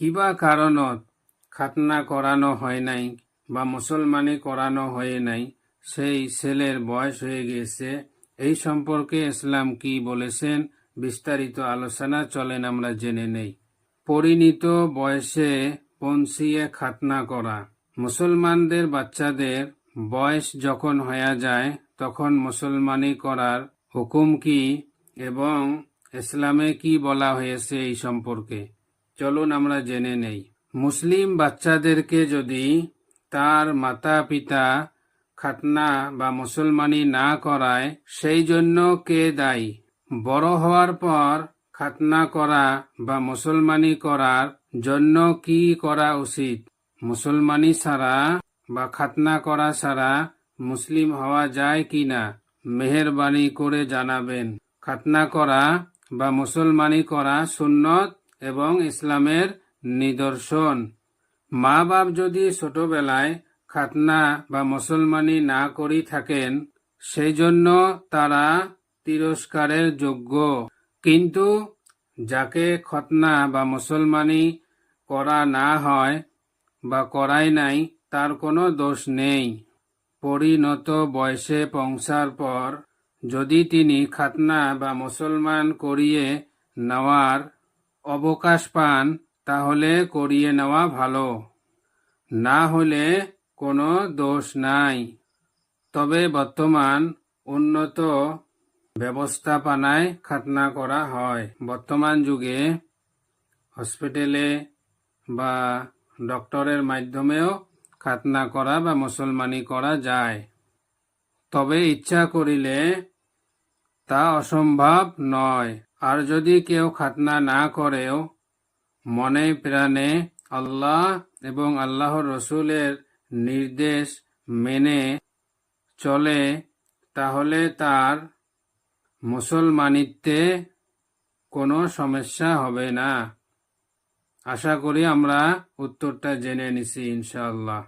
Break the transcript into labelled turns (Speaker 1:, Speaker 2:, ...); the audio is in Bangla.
Speaker 1: কিবা কারণত খাতনা করানো হয় নাই বা মুসলমানি করানো হয় নাই, সেই ছেলের বয়স হয়ে গেছে। এই সম্পর্কে ইসলাম কি বলেছেন বিস্তারিত আলোচনা চলেন আমরা জেনে নেই। পরিণত বয়সে পৌঁছিয়ে খাতনা করা মুসলমানদের বাচ্চাদের বয়স যখন হয়ে যায়, তখন মুসলমানি করার হুকুম কি এবং ইসলামে কি বলা হয়েছে এই সম্পর্কে চলুন আমরা জেনে নেই। মুসলিম বাচ্চাদেরকে যদি তার মাতা পিতা খাতনা বা মুসলমানি না করায়, সেই জন্য কে দায়ী? বড় হওয়ার পর খাতনা করা বা মুসলমানি করার জন্য কি করা উচিত? মুসলমানি ছাড়া বা খাতনা করা ছাড়া মুসলিম হওয়া যায় কি না? মেহরবানি করে জানাবেন। খাতনা করা বা মুসলমানি করা সুন্নত? এবং ইসলামের নিদর্শন। মা বাপ যদি ছোটবেলায় খাতনা বা মুসলমানি না করি থাকেন সেই জন্য তারা তিরস্কারের যোগ্য। কিন্তু যাকে খতনা বা মুসলমানি করা না হয় বা করাই নাই, তার কোনো দোষ নেই। পরিণত বয়সে পৌঁছার পর যদি তিনি খাতনা বা মুসলমান করিয়ে নেওয়ার অবকাশ পান, তাহলে করিয়ে নেওয়া ভালো। না হলে কোনো দোষ নাই। তবে বর্তমান উন্নত ব্যবস্থাপনায় খাতনা করা হয়। বর্তমান যুগে হসপিটালে বা ডক্টরের মাধ্যমেও খাতনা করা বা মুসলমানি করা যায়। তবে ইচ্ছা করিলে তা অসম্ভব নয়। আর যদি কেউ খাতনা না করেও মনে প্রাণে আল্লাহ এবং আল্লাহর রসুলের নির্দেশ মেনে চলে, তাহলে তার মুসলমানিত্বে কোনো সমস্যা হবে না। আশা করি আমরা উত্তরটা জেনে নিছি, ইনশাআল্লাহ।